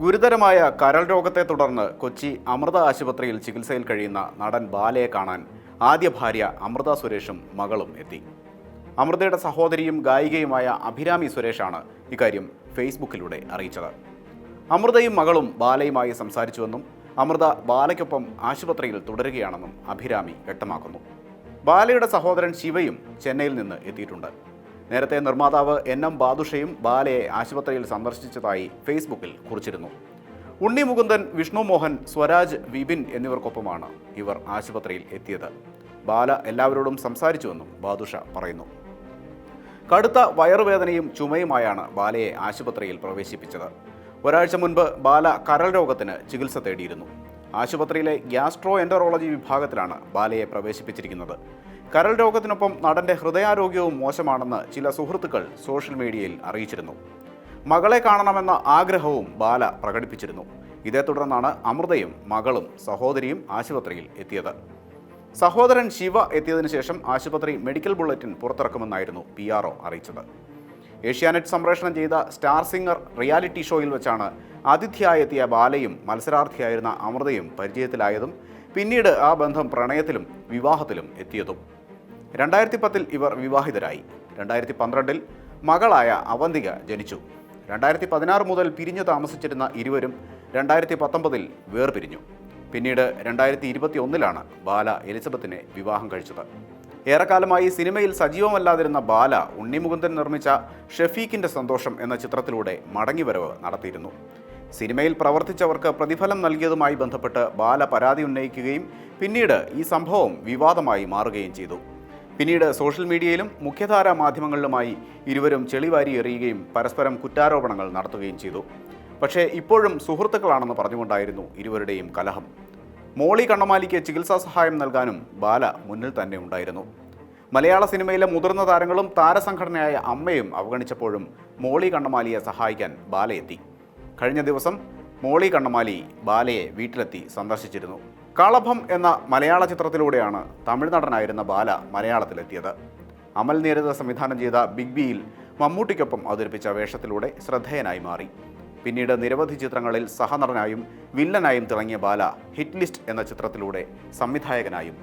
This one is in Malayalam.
ഗുരുതരമായ കരൾ രോഗത്തെ തുടർന്ന് കൊച്ചി അമൃത ആശുപത്രിയിൽ ചികിത്സയിൽ കഴിയുന്ന നടൻ ബാലയെ കാണാൻ ആദ്യ ഭാര്യ അമൃത സുരേഷും മകളും എത്തി. അമൃതയുടെ സഹോദരിയും ഗായികയുമായ അഭിരാമി സുരേഷാണ് ഇക്കാര്യം ഫേസ്ബുക്കിലൂടെ അറിയിച്ചത്. അമൃതയും മകളും ബാലയുമായി സംസാരിച്ചുവെന്നും അമൃത ബാലയ്ക്കൊപ്പം ആശുപത്രിയിൽ തുടരുകയാണെന്നും അഭിരാമി വ്യക്തമാക്കുന്നു. ബാലയുടെ സഹോദരൻ ശിവയും ചെന്നൈയിൽ നിന്ന് എത്തിയിട്ടുണ്ട്. നേരത്തെ നിർമ്മാതാവ് എൻ എം ബാദുഷയും ബാലയെ ആശുപത്രിയിൽ സന്ദർശിച്ചതായി ഫേസ്ബുക്കിൽ കുറിച്ചിരുന്നു. ഉണ്ണി മുകുന്ദൻ വിഷ്ണു മോഹൻ സ്വരാജ് വിപിൻ എന്നിവർക്കൊപ്പമാണ് ഇവർ ആശുപത്രിയിൽ എത്തിയത്. ബാല എല്ലാവരോടും സംസാരിച്ചുവെന്നും ബാദുഷ പറയുന്നു. കടുത്ത വയറുവേദനയും ചുമയുമായാണ് ബാലയെ ആശുപത്രിയിൽ പ്രവേശിപ്പിച്ചത്. ഒരാഴ്ച മുൻപ് ബാല കരൾ രോഗത്തിന് ചികിത്സ തേടിയിരുന്നു. ആശുപത്രിയിലെ ഗ്യാസ്ട്രോ എന്ററോളജി വിഭാഗത്തിലാണ് ബാലയെ പ്രവേശിപ്പിച്ചിരിക്കുന്നത്. കരൾ രോഗത്തിനൊപ്പം നടന്റെ ഹൃദയാരോഗ്യവും മോശമാണെന്ന് ചില സുഹൃത്തുക്കൾ സോഷ്യൽ മീഡിയയിൽ അറിയിച്ചിരുന്നു. മകളെ കാണണമെന്ന ആഗ്രഹവും ബാല പ്രകടിപ്പിച്ചിരുന്നു. ഇതേ തുടർന്നാണ് അമൃതയും മകളും സഹോദരിയും ആശുപത്രിയിൽ എത്തിയത്. സഹോദരൻ ശിവ എത്തിയതിനു ശേഷം ആശുപത്രി മെഡിക്കൽ ബുള്ളറ്റിൻ പുറത്തിറക്കുമെന്നായിരുന്നു പി ആർ അറിയിച്ചത്. ഏഷ്യാനെറ്റ് സംപ്രേഷണം ചെയ്ത സ്റ്റാർ സിംഗർ റിയാലിറ്റി ഷോയിൽ വെച്ചാണ് അതിഥിയായി എത്തിയ ബാലയും മത്സരാർത്ഥിയായിരുന്ന അമൃതയും പരിചയത്തിലായതും പിന്നീട് ആ ബന്ധം പ്രണയത്തിലും വിവാഹത്തിലും എത്തിയതും. രണ്ടായിരത്തി പത്തിൽ ഇവർ വിവാഹിതരായി. രണ്ടായിരത്തി പന്ത്രണ്ടിൽ മകളായ അവന്തിക ജനിച്ചു. രണ്ടായിരത്തി പതിനാറ് മുതൽ പിരിഞ്ഞു താമസിച്ചിരുന്ന ഇരുവരും രണ്ടായിരത്തി പത്തൊമ്പതിൽ വേർപിരിഞ്ഞു. പിന്നീട് രണ്ടായിരത്തി ഇരുപത്തി ഒന്നിലാണ് ബാല എലിസബത്തിനെ വിവാഹം കഴിച്ചത്. ഏറെക്കാലമായി സിനിമയിൽ സജീവമല്ലാതിരുന്ന ബാല ഉണ്ണിമുകുന്ദൻ നിർമ്മിച്ച ഷെഫീഖിന്റെ സന്തോഷം എന്ന ചിത്രത്തിലൂടെ മടങ്ങിവരവ് നടത്തിയിരുന്നു. സിനിമയിൽ പ്രവർത്തിച്ചവർക്ക് പ്രതിഫലം നൽകിയതുമായി ബന്ധപ്പെട്ട് ബാല പരാതി ഉന്നയിക്കുകയും പിന്നീട് ഈ സംഭവം വിവാദമായി മാറുകയും ചെയ്തു. പിന്നീട് സോഷ്യൽ മീഡിയയിലും മുഖ്യധാര മാധ്യമങ്ങളിലുമായി ഇരുവരും ചെളിവാരി എറിയുകയും പരസ്പരം കുറ്റാരോപണങ്ങൾ നടത്തുകയും ചെയ്തു. പക്ഷേ ഇപ്പോഴും സുഹൃത്തുക്കളാണെന്ന് പറഞ്ഞുകൊണ്ടായിരുന്നു ഇരുവരുടെയും കലഹം. മോളി കണ്ണമാലിക്ക് ചികിത്സാ സഹായം നൽകാനും ബാല മുന്നിൽ തന്നെ ഉണ്ടായിരുന്നു. മലയാള സിനിമയിലെ മുതിർന്ന താരങ്ങളും താരസംഘടനയായ അമ്മയും അവഗണിച്ചപ്പോഴും മോളി കണ്ണമാലിയെ സഹായിക്കാൻ ബാല എത്തി കഴിഞ്ഞ ദിവസം മോളി കണ്ണമാലി ബാലയെ വീട്ടിലെത്തി സന്ദർശിച്ചിരുന്നു. കളഭം എന്ന മലയാള ചിത്രത്തിലൂടെയാണ് തമിഴ് നടനായിരുന്ന ബാല മലയാളത്തിലെത്തിയത്. അമൽ നേരിത സംവിധാനം ചെയ്ത ബിഗ് ബിയിൽ മമ്മൂട്ടിക്കൊപ്പം അവതരിപ്പിച്ച വേഷത്തിലൂടെ ശ്രദ്ധേയനായി മാറി. പിന്നീട് നിരവധി ചിത്രങ്ങളിൽ സഹനടനായും വില്ലനായും തിളങ്ങിയ ബാല ഹിറ്റ് ലിസ്റ്റ് എന്ന ചിത്രത്തിലൂടെ സംവിധായകനായും